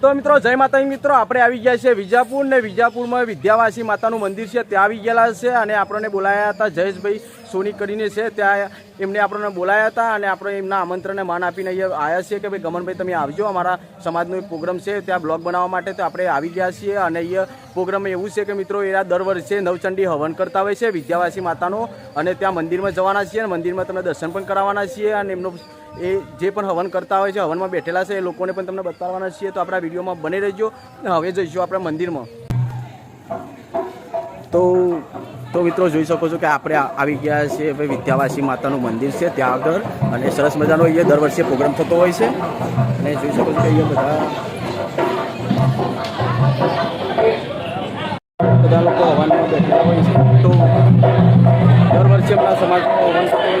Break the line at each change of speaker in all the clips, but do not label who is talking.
તો મિત્રો, જય માતાજી મિત્રો, આપણે આવી ગયા છે વિજાપુર ને વિજાપુરમાં વિદ્યાવાસી માતાનું મંદિર છે, ત્યાં આવી ગયેલા છે અને આપણને બોલાયા હતા જયેશભાઈ સોની કરીને છે, ત્યાં એમને આપણને બોલાયા હતા અને આપણે એમના આમંત્રણને માન આપીને અહીંયા આવ્યા છીએ કે ભાઈ ગમનભાઈ તમે આવજો, અમારા સમાજનો એક પ્રોગ્રામ છે, ત્યાં બ્લોગ બનાવવા માટે તો આપણે આવી ગયા છીએ અને અહીંયા પ્રોગ્રામ એવું છે કે મિત્રો એ દર વર્ષે નવચંડી હવન કરતા હોય છે વિદ્યાવાસી માતાનો અને ત્યાં મંદિરમાં જવાના છીએ અને મંદિરમાં તમે દર્શન પણ કરાવવાના છીએ અને એમનો એ જે પણ હવન કરતા હોય છે, હવનમાં બેઠેલા છે, એ લોકોને પણ તમને બતાવવાના છીએ. તો આપણા વિડીયોમાં બની રહેજો અને હવે જઈશું આપણા મંદિરમાં. તો તો મિત્રો જોઈ શકો છો કે આપણે આવી ગયા છીએ હવે વિદ્યાવાસી માતાનું મંદિર છે ત્યાં આગળ અને સરસ મજાનો અહીંયા દર વર્ષે પ્રોગ્રામ થતો હોય છે. અને જોઈ શકો છો કે અહીંયા બધા બધા લોકો હવનમાં બેઠેલા હોય છે. તો, દર વર્ષે આપણા સમાજમાં હવન થતો હોય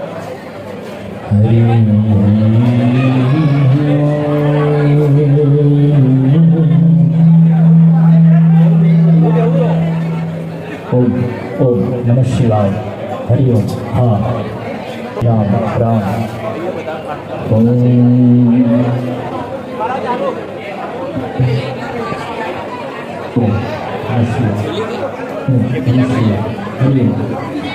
शिवाय हरि ओम हा राम राम ओम नमः शिवाय नमः शिवाय हरि ओम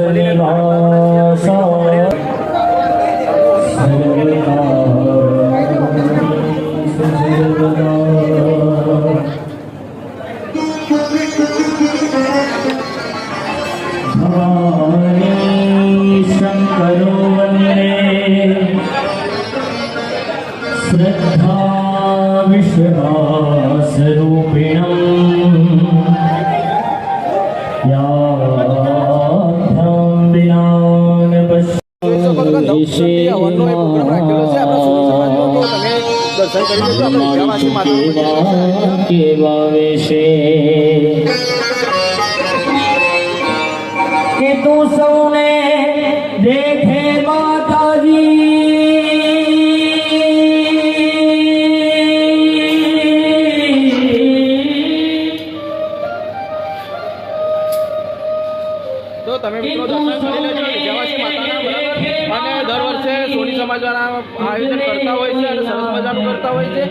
એમના વિદ્યાવાસી માતાનું મંદિર છે.
કેવા વેશે કે તું સૌને દેખે માતાજી
તો તમે મિત્રો દર્શન કરી લેજો વિદ્યાવાસી માતાના બરાબર અને દર વર્ષે સોની સમાજવાળા આયોજન કરતા હોય છે અને સરસ મજાનું કરતા હોય છે.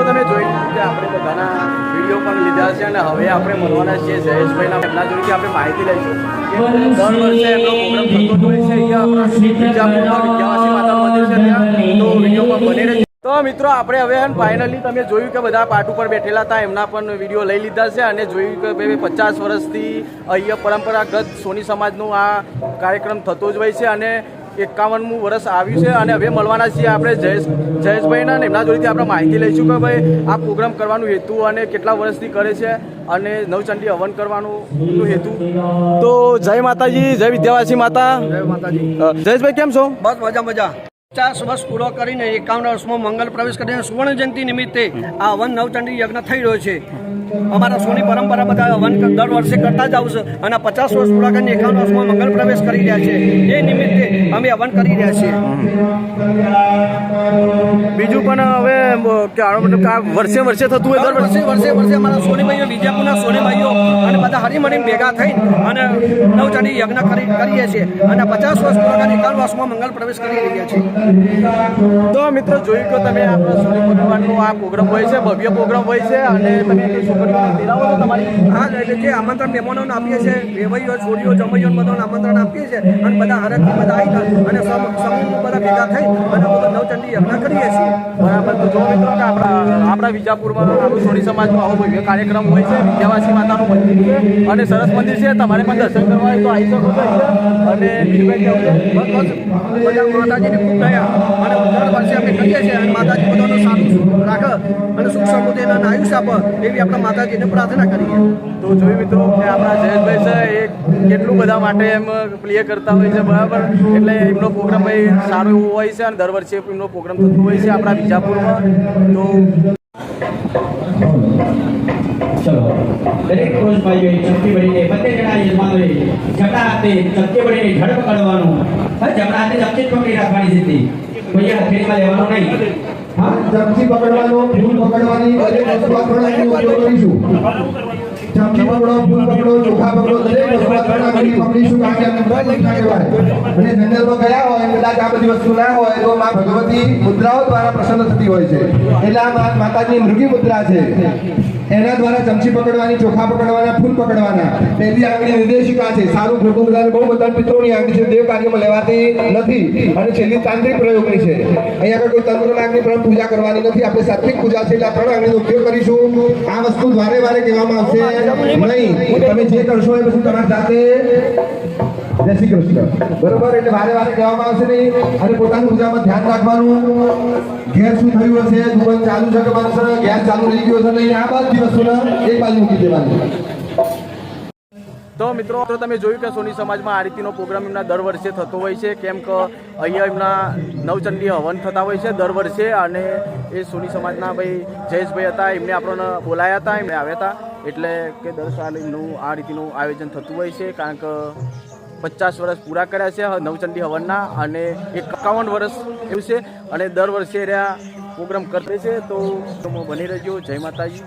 તમે જોઈ કે આપણે બધાના વીડિયો પણ લીધા છે અને હવે આપણે મળવાના છીએ જયેશભાઈના એમના જોડેથી આપણે માહિતી લઈશું દર વર્ષે એમનો છે અહીંયા આપણા વિજાપુરમાં વિદ્યાવાસી માતાનું મંદિર છે ત્યાં. તો વિડીયોમાં બની તો મિત્રો આપણે હવે ફાઇનલી તમે જોયું કે બધા પાટ ઉપર બેઠેલા હતા એમના પણ વીડિયો લઈ લીધા છે અને જોયું કે ભાઈ પચાસ વર્ષથી અહીંયા પરંપરાગત સોની સમાજનું આ કાર્યક્રમ થતો જ હોય છે અને એકાવનમું વર્ષ આવ્યું છે અને હવે મળવાના છીએ આપણે જયેશ જયેશભાઈના અને એમના જોડેથી આપણે માહિતી લઈશું કે ભાઈ આ પ્રોગ્રામ કરવાનું હેતુ અને કેટલા વર્ષથી કરે છે અને નવચંડી હવન કરવાનું હેતુ. તો જય માતાજી જય વિદ્યાવાસી માતા. જય માતાજી. જયેશભાઈ કેમ છો?
બસ મજા મજા. પચાસ વર્ષ પૂરો કરીને એકાવન વર્ષમાં મંગલ પ્રવેશ કરીને સુવર્ણ જયંતિ નિમિત્તે આ હવન નવચંડી યજ્ઞ થઈ રહ્યો છે. અમારા સોની પરંપરા બધા હવન દર વર્ષે કરતા જ આવશે અને પચાસ વર્ષ પૂરા કરીને એકાવન વર્ષમાં મંગલ પ્રવેશ કરી રહ્યા છે. એ નિમિત્તે અમે હવન કરી રહ્યા છીએ.
બીજું પણ હવે વર્ષે વર્ષે થતું હોય વર્ષે?
વર્ષે વર્ષે અમારા સોની ભાઈઓ વિદ્યાપુરના સોની ભાઈઓ અને બધા ભેગા થઈ અને નવચંડી યજ્ઞ કરી કરીએ છીએ અને પચાસ વર્ષ પૂરા કરીને એકાવન વર્ષમાં મંગલ પ્રવેશ કરી રહ્યા છીએ.
તો મિત્રો જોયું કે તમે આપણો સોની પરિવારનો આ પ્રોગ્રામ હોય છે ભવ્ય પ્રોગ્રામ હોય છે અને તમે તમારી?
હા એટલે જે આમંત્રણ મહેમાનોને આપીએ છીએ વેવાઈઓ છોડીઓ જમૈયો બધાને આમંત્રણ આપીએ છીએ અને બધા હરખથી બધા આવી અને સમ- સમૂહમાં બધા ભેગા થઈ અને બધા નવચંડી યજ્ઞ કરીએ છીએ.
બરાબર તો જો મિત્રો આપણા આપણા વિજાપુરમાં આપણું સોની સમાજમાં આવો ભવ્ય કાર્યક્રમ હોય છે વિદ્યાવાસી માતાનું મંદિર છે અને સરસ મંદિર છે, તમારે પણ દર્શન કરવા તો આવી શકો છો અને બીજું
માતાજીને ખૂબ દયા અને દર વર્ષે અમે કહીએ છીએ અને માતાજી બધાનું સારું રાખે અને સુખ સમૃદ્ધિ અને આયુષ્ય આપે એવી આપણે માતાજીને પ્રાર્થના કરીએ.
તો જોયું મિત્રો, કે આપણા જયેશભાઈ છે, એ કેટલું બધા માટે એમ પ્લે કરતા હોય છે, બરાબર? એટલે એમનો પ્રોગ્રામ ભાઈ સારો એવો હોય છે અને દર વર્ષે એમનો પ્રોગ્રામ થતો હોય છે આપણા વિજાપુરમાં. તો
દરેક પુરુષ ભાઈઓએ ચપટી ભરીને બધે જણા યજમાનોએ જમણા હાથે ચમકી ભરીને ઝડ પકડવાનું હા, જમણા હાથે ચપટી પકડી રાખવાની સીધી કોઈ હથેળીમાં લેવાનું નહીં. હા
ચમચી પકડવાનો, ફૂલ પકડવાની, દરેક વસ્તુ આપણને ઉપયોગ કરીશું. ચમચી પકડો, ફૂલ પકડો, ચોખા પકડો, દરેક વસ્તુ આપણે પકડીશું કારણ કે આપણે બધા ના કહેવાય. અને જંગલમાં ગયા હોય, કદાચ આ બધી વસ્તુ ના હોય, તો માં ભગવતી મુદ્રાઓ દ્વારા પ્રસન્ન થતી હોય છે. એટલે આ માતાજી મૃગી મુદ્રા છે. એના દ્વારા ચમચી પકડવાની, ચોખા પકડવાના, ફૂલ પકડવાના. પહેલી આંગળી નિર્દેશિકા છે. સારું ખોટું બહુ બધા પિત્રોની આંગળી છે. દેવ કાર્યમાં લેવાતી નથી. અને છેલ્લી તાંત્રિક પ્રયોગની છે. અહીંયા કોઈ તંત્ર આંગળી પણ પૂજા કરવાની નથી. આપણે સાત્વિક પૂજા છે એટલે ત્રણ આંગળીનો ઉપયોગ કરીશું. આ વસ્તુ વારે વારે કહેવામાં આવશે નહીં. તમે જે કરશો એ બધું તમારી જાતે જય શ્રી કૃષ્ણ. બરોબર, એટલે વારે વારે કહેવામાં આવશે નહીં. અને પોતાની પૂજામાં ધ્યાન રાખવાનું. ઘેર શું થયું હશે? દુકાન ચાલુ છે કે બંધ છે? ગેસ ચાલુ રહી ગયો છે નહીં? આ બધી વસ્તુને એક બાજુ મૂકી દેવાની.
તો મિત્રો તમે જોયું કે સોની સમાજમાં આ રીતનો પ્રોગ્રામ એમના દર વર્ષે થતો હોય છે, કેમ કે અહીંયા એમના નવચંડી હવન થતા હોય છે દર વર્ષે, અને એ સોની સમાજના ભાઈ જયેશભાઈ હતા, એમને આપણને બોલાયા હતા, એમને આવ્યા હતા. એટલે કે દર સાલ એમનું આ રીતનું આયોજન થતું હોય છે, કારણ કે પચાસ વર્ષ પૂરા કર્યા છે નવચંડી હવનના અને એકાવન વર્ષ એવું છે અને દર વર્ષે રહ્યા પ્રોગ્રામ કરે છે. તો બની રહેજો. જય માતાજી.